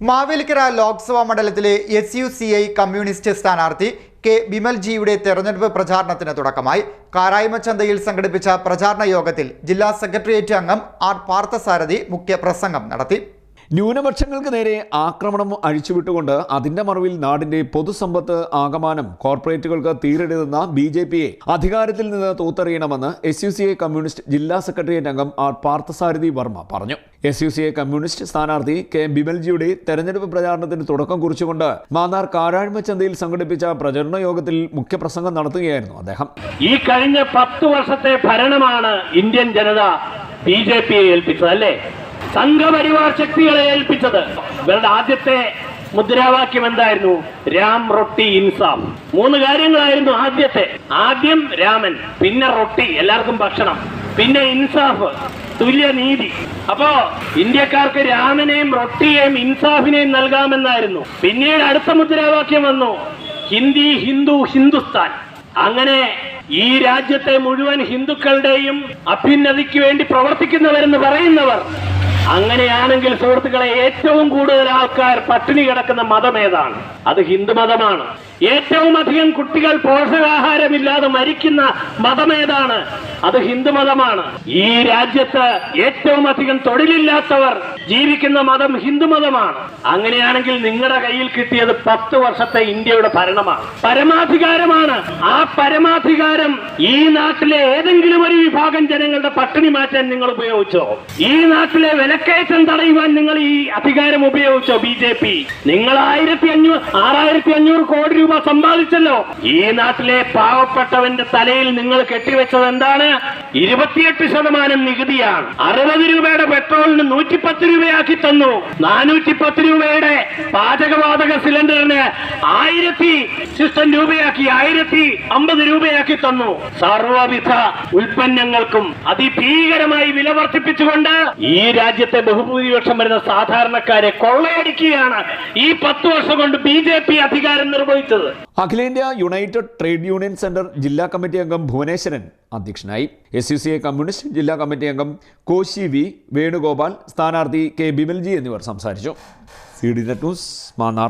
മാവേലിക്കര ലോക്സഭാ മണ്ഡലത്തിലെ S U C I communist സ്ഥാനാർത്ഥി K ബിമൽജിയുടെ തെരഞ്ഞെടുപ്പ് പ്രചാരണത്തിന് തുടക്കമായി. കാരായ്മച്ചന്തയിൽ സംഘടിപ്പിച്ച പ്രചാരണ യോഗത്തിൽ ജില്ലാ സെക്രട്ടേറിയറ്റ് അംഗം ആർ പാർത്ഥസാരഥി മുഖ്യപ്രസംഗം നടത്തി. ന്യൂനപക്ഷങ്ങൾക്ക് നേരെ ആക്രമണം അഴിച്ചുവിട്ടുകൊണ്ട് അതിന്റെ മറവിൽ നാടിന്റെ പൊതുസമ്പത്ത് ആകമാനം കോർപ്പറേറ്റുകൾക്ക് തീരെടുതെന്ന ബി ജെ പിയെ അധികാരത്തിൽ നിന്ന് തൂത്തെറിയണമെന്ന് S U C I communist ജില്ലാ സെക്രട്ടേറിയറ്റ് അംഗം ആർ പാർത്ഥസാരഥി വർമ്മ പറഞ്ഞു. S U C I communist സ്ഥാനാർത്ഥി കെ ബിമൽജിയുടെ തെരഞ്ഞെടുപ്പ് പ്രചാരണത്തിന് തുടക്കം കുറിച്ചുകൊണ്ട് മാന്നാർ കാരാഴ്മച്ചന്തയിൽ സംഘടിപ്പിച്ച പ്രചരണ യോഗത്തിൽ മുഖ്യപ്രസംഗം നടത്തുകയായിരുന്നു അദ്ദേഹം. ഈ കഴിഞ്ഞ പത്ത് വർഷത്തെ ഭരണമാണ് ഇന്ത്യൻ ജനത ബി ജെ പിയെ ഏൽപ്പിച്ചത് അല്ലേ? സംഘപരിവാർ ശക്തികളെ ഏൽപ്പിച്ചത്. ഇവരുടെ ആദ്യത്തെ മുദ്രാവാക്യം എന്തായിരുന്നു? രാം റൊട്ടി ഇൻസാം മൂന്ന് കാര്യങ്ങളായിരുന്നു ആദ്യത്തെ. ആദ്യം രാമൻ പിന്നെ റൊട്ടി എല്ലാവർക്കും ഭക്ഷണം പിന്നെ ഇൻസാഫ് തുല്യനീതി അപ്പോ ഇന്ത്യക്കാർക്ക് രാമനെയും റൊട്ടിയെയും ഇൻസാഫിനെയും നൽകാമെന്നായിരുന്നു. പിന്നീട് അടുത്ത മുദ്രാവാക്യം വന്നു. ഹിന്ദി ഹിന്ദു ഹിന്ദുസ്ഥാൻ. അങ്ങനെ ഈ രാജ്യത്തെ മുഴുവൻ ഹിന്ദുക്കളുടെയും അഭ്യുന്നതിക്ക് വേണ്ടി പ്രവർത്തിക്കുന്നവരെന്ന് പറയുന്നവർ അങ്ങനെയാണെങ്കിൽ സുഹൃത്തുക്കളെ ഏറ്റവും കൂടുതൽ ആൾക്കാർ പട്ടിണി കിടക്കുന്ന മതം ഏതാണ്? അത് ഹിന്ദു മതമാണ്. ഏറ്റവും അധികം കുട്ടികൾ പോഷകാഹാരമില്ലാതെ മരിക്കുന്ന മതം ഏതാണ്? അത് ഹിന്ദു മതമാണ്. ഈ രാജ്യത്ത് ഏറ്റവും അധികം തൊഴിലില്ലാത്തവർ ജീവിക്കുന്ന മതം ഹിന്ദു മതമാണ്. അങ്ങനെയാണെങ്കിൽ നിങ്ങളുടെ കയ്യിൽ കിട്ടിയത് പത്ത് വർഷത്തെ ഇന്ത്യയുടെ ഭരണമാണ്. പരമാധികാരമാണ്. ആ പരമാധികാരം ഈ നാട്ടിലെ ഏതെങ്കിലും ഒരു വിഭാഗം ജനങ്ങളുടെ പട്ടിണി മാറ്റാൻ നിങ്ങൾ ഉപയോഗിച്ചോ? ഈ നാട്ടിലെ വിലക്കയറ്റം തടയുവാൻ നിങ്ങൾ ഈ അധികാരം ഉപയോഗിച്ചോ ബി ജെ പി? നിങ്ങൾ ആയിരത്തി അഞ്ഞൂറ് ആറായിരത്തി അഞ്ഞൂറ് കോടി രൂപ സമ്പാദിച്ചല്ലോ. ഈ നാട്ടിലെ പാവപ്പെട്ടവന്റെ തലയിൽ നിങ്ങൾ കെട്ടിവെച്ചത് എന്താണ്? ഇരുപത്തിയെട്ട് ശതമാനം നികുതിയാണ്. അറുപത് രൂപയുടെ പെട്രോളിന് നൂറ്റിപ്പത്ത് രൂപയാക്കി തന്നു. നാനൂറ്റി പത്ത് രൂപയുടെ പാചകവാതക സിലിണ്ടറിന് ആയിരത്തി ശിഷ്ടം രൂപയാക്കി ആയിരത്തി അമ്പത് രൂപയാക്കി തന്നു. സർവവിധ ഉൽപ്പന്നങ്ങൾക്കും അതിഭീകരമായി വില വർദ്ധിപ്പിച്ചുകൊണ്ട് ഈ രാജ്യത്തെ ബഹുഭൂരിപക്ഷം വരുന്ന സാധാരണക്കാരെ കൊള്ളയടിക്കുകയാണ് ഈ പത്ത് വർഷം കൊണ്ട് ബി ജെ പി അധികാരം നിർവഹിച്ചത്. അഖിലേന്ത്യാ യുണൈറ്റഡ് ട്രേഡ് യൂണിയൻ സെന്റർ ജില്ലാ കമ്മിറ്റി അംഗം ഭുവനേശ്വരൻ അധ്യക്ഷനായി. എസ് യു സി കമ്മ്യൂണിസ്റ്റ് ജില്ലാ കമ്മിറ്റി അംഗം കോശി വി വേണുഗോപാൽ സ്ഥാനാർത്ഥി കെ ബിമൽജി എന്നിവർ സംസാരിച്ചു. C D net news Mannar.